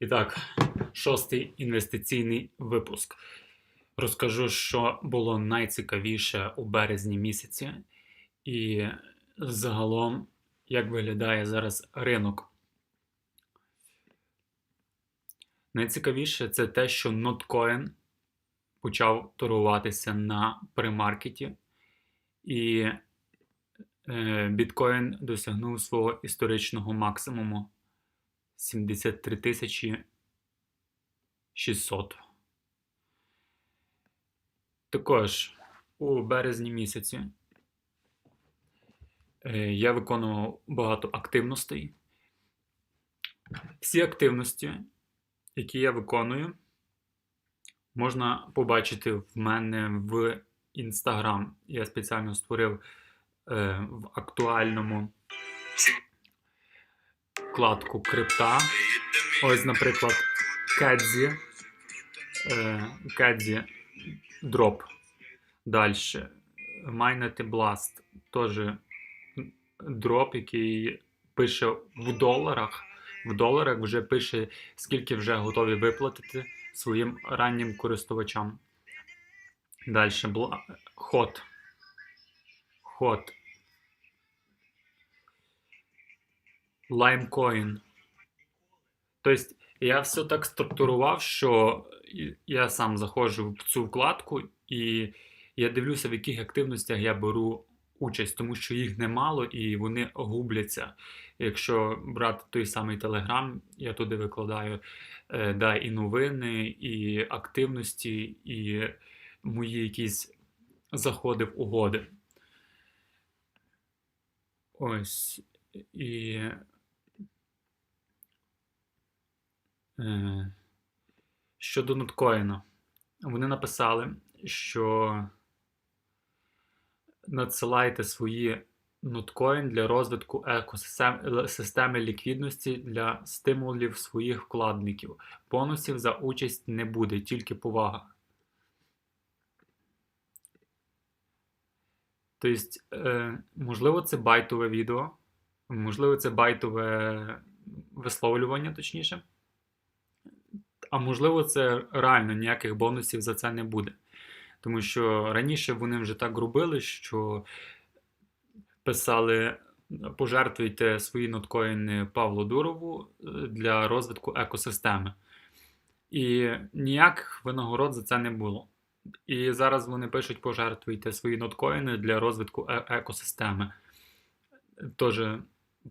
І так, шостий інвестиційний випуск. Розкажу, що було найцікавіше у березні місяці, і загалом, як виглядає зараз ринок. Найцікавіше це те, що Notcoin почав торгуватися на премаркеті, і е, біткоін досягнув свого історичного максимуму 73 тисячі 600. Також у березні місяці е, я виконував багато активностей. Всі активності, які я виконую, можна побачити в мене в Instagram. Я спеціально створив е, в актуальному вкладку крипта. Ось, наприклад, Кедзі. Кедзі дроп. Далі. Майнети Blast. Теж дроп, який пише в доларах. В доларах вже пише, скільки вже готові виплатити своїм раннім користувачам. Далі. Ход. Ход. Litecoin. Тобто, я все так структурував, що я сам заходжу в цю вкладку і я дивлюся, в яких активностях я беру участь, тому що їх немало і вони губляться. Якщо брати той самий Телеграм, я туди викладаю е, да, і новини, і активності, і мої якісь заходи в угоди. Ось. І Е, Щодо ноткоїна, вони написали, що надсилайте свої ноткоін для розвитку екосистеми ліквідності для стимулів своїх вкладників. Бонусів за участь не буде, тільки повага. Тобто, е, можливо, це байтове відео, можливо, це байтове висловлювання, точніше. А можливо, це реально ніяких бонусів за це не буде. Тому що раніше вони вже так робили, що писали: пожертвуйте свої ноткоїни Павлу Дурову е, для розвитку екосистеми. І ніяких винагород за це не було. І зараз вони пишуть: пожертвуйте свої ноткоїни для розвитку е екосистеми. Тож,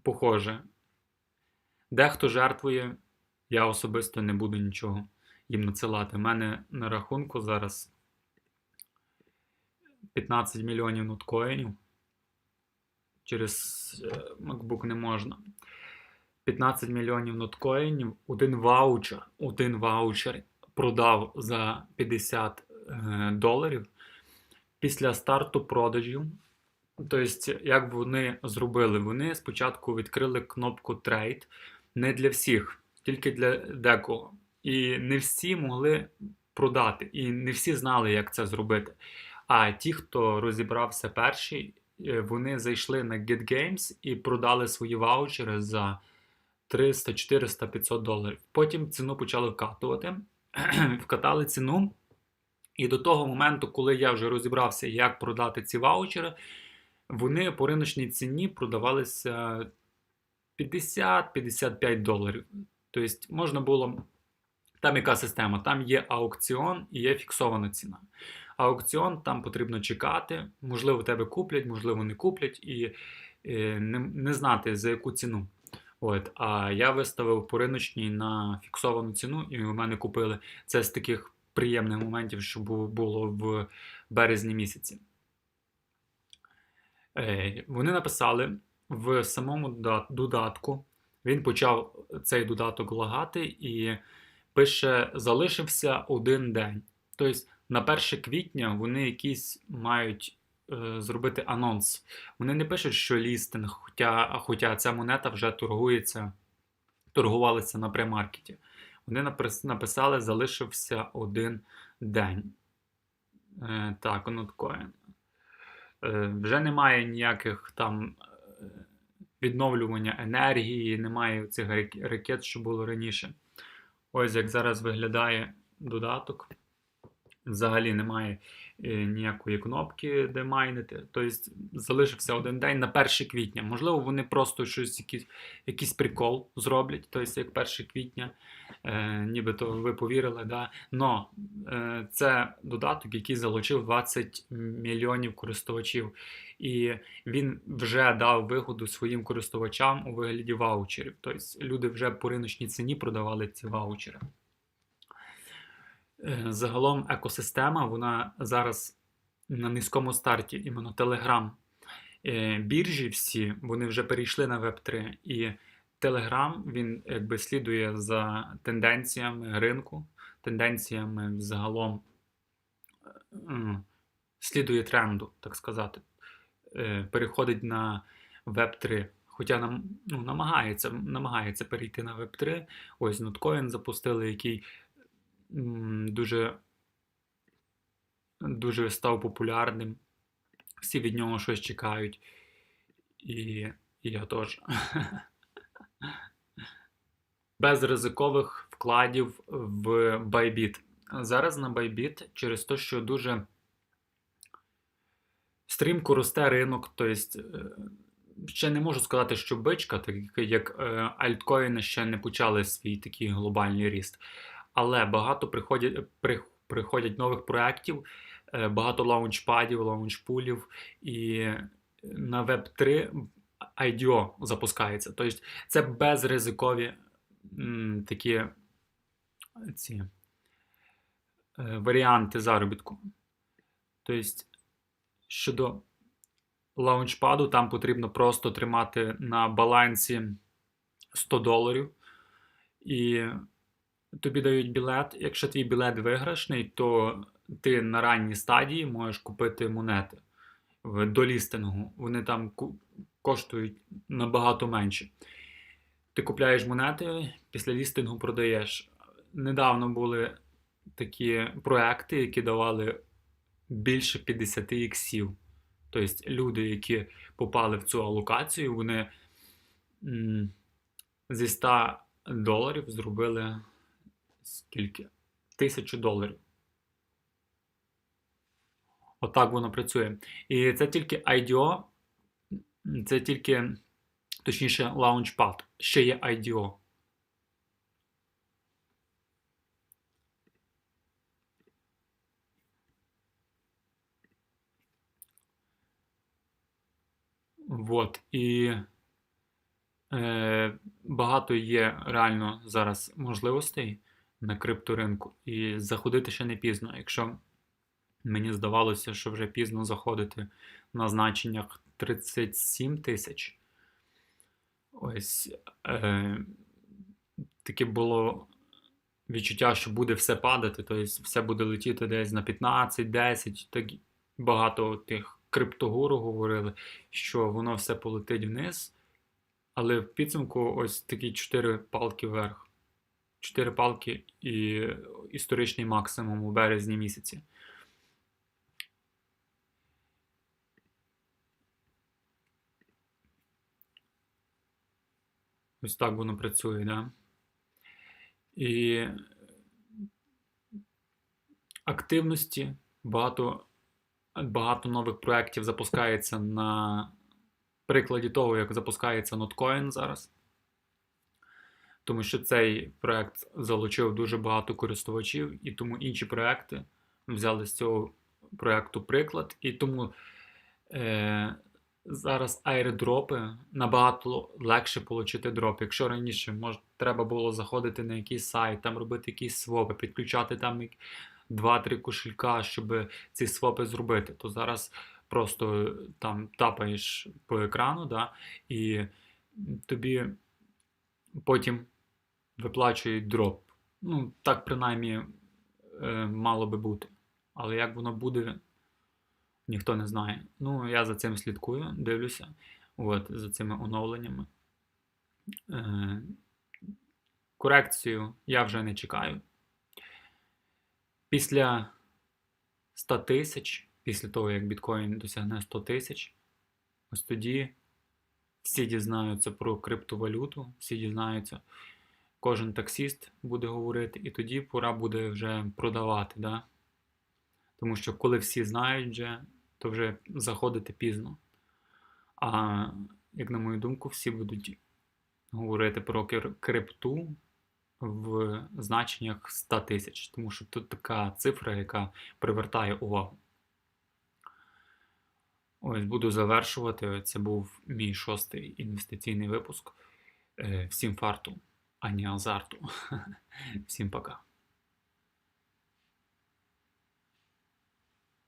похоже, дехто жертвує. Я особисто не буду нічого їм надсилати. У мене на рахунку зараз 15 мільйонів ноткоїнів. Через е, MacBook не можна. 15 мільйонів ноткоїнів, один ваучер, один ваучер продав за 50 е, доларів після старту продажів. Тобто, як вони зробили? Вони спочатку відкрили кнопку Trade не для всіх тільки для декого. І не всі могли продати, і не всі знали, як це зробити. А ті, хто розібрався перші, е, вони зайшли на GetGames і продали свої ваучери за 300, 400, 500 доларів. Потім ціну почали вкатувати, вкатали ціну. І до того моменту, коли я вже розібрався, як продати ці ваучери, вони по риночній ціні продавалися 50-55 доларів. Тобто можна було. Там яка система? Там є аукціон і є фіксована ціна. Аукціон там потрібно чекати, можливо, тебе куплять, можливо, не куплять, і е, не, не знати за яку ціну. От, А я виставив по риночній на фіксовану ціну, і у мене купили це з таких приємних моментів, що було в березні місяці. Е, Вони написали в самому додатку він почав цей додаток лагати і пише: залишився один день. Тобто на 1 квітня вони якісь мають е, зробити анонс. Вони не пишуть, що лістинг, хоча, хоча ця монета вже торгується, торгувалася на премаркеті. Вони написали: залишився один день. Е, так, ноткоін. Е, вже немає ніяких там. Відновлювання енергії, немає цих ракет, що було раніше. Ось як зараз виглядає додаток. Взагалі немає е, ніякої кнопки, де майнити. Тобто залишився один день на 1 квітня. Можливо, вони просто щось, якийсь, якийсь прикол зроблять, тобто як 1 квітня, е, нібито ви повірили. Да? Но е, це додаток, який залучив 20 мільйонів користувачів. І він вже дав вигоду своїм користувачам у вигляді ваучерів. Тобто люди вже по риночній ціні продавали ці ваучери. Е, Загалом екосистема вона зараз на низькому старті, іменно Telegram. Е, Біржі всі вони вже перейшли на Web3. І Telegram він якби слідує за тенденціями ринку, тенденціями загалом е, слідує тренду, так сказати. Переходить на Web3. Хоча нам ну, намагається, намагається перейти на Web3. Ось Notcoin запустили, який дуже, дуже став популярним. Всі від нього щось чекають. І, я теж. Без ризикових вкладів в Bybit. Зараз на Bybit через те, що дуже стрімко росте ринок, тобто е, ще не можу сказати, що бичка, так як е, альткоїни ще не почали свій такий глобальний ріст. Але багато приходять, при, приходять нових проєктів, е, багато лаунчпадів, лаунчпулів, і на Web3 IDO запускається. Тобто це безризикові м, такі ці е, варіанти заробітку. Тобто, щодо лаунчпаду, там потрібно просто тримати на балансі 100 доларів. І тобі дають білет. Якщо твій білет виграшний, то ти на ранній стадії можеш купити монети в долістингу. Вони там коштують набагато менше. Ти купляєш монети, після лістингу продаєш. Недавно були такі проекти, які давали більше 50 іксів. Тобто люди, які попали в цю алокацію, вони зі 100 доларів зробили скільки? Тисячу доларів. Отак воно працює. І це тільки IDO, це тільки, точніше, Launchpad. Ще є IDO. Вот. І е, багато є реально зараз можливостей на крипторинку. І заходити ще не пізно. Якщо мені здавалося, що вже пізно заходити на значеннях 37 тисяч. Ось е, таке було відчуття, що буде все падати, тобто все буде летіти десь на 15, 10. Так багато тих криптогуру говорили, що воно все полетить вниз. Але в підсумку ось такі 4 палки вверх. 4 палки і історичний максимум у березні місяці. Ось так воно працює, да? І активності багато, багато нових проєктів запускається на прикладі того, як запускається Notcoin зараз. Тому що цей проєкт залучив дуже багато користувачів, і тому інші проєкти взяли з цього проєкту приклад. І тому е, зараз айрдропи набагато легше отримати дроп. Якщо раніше може, треба було заходити на якийсь сайт, там робити якісь свопи, підключати там 2-3 кошелька, щоб ці свопи зробити, то зараз просто там тапаєш по екрану, да, і тобі потім виплачують дроп. Ну, так принаймні е, мало би бути. Але як воно буде, ніхто не знає. Ну, я за цим слідкую, дивлюся. От, за цими оновленнями. Е, корекцію я вже не чекаю. Після 100 тисяч, після того, як біткоін досягне 100 тисяч, ось тоді всі дізнаються про криптовалюту, всі дізнаються кожен таксіст буде говорити, і тоді пора буде вже продавати. Да? Тому що коли всі знають вже, то вже заходити пізно. А як на мою думку, всі будуть говорити про крипту в значеннях 100 тисяч, тому що тут така цифра, яка привертає увагу. Ось буду завершувати. Це був мій шостий інвестиційний випуск. Е, Всім фарту, а не азарту. Всім пока.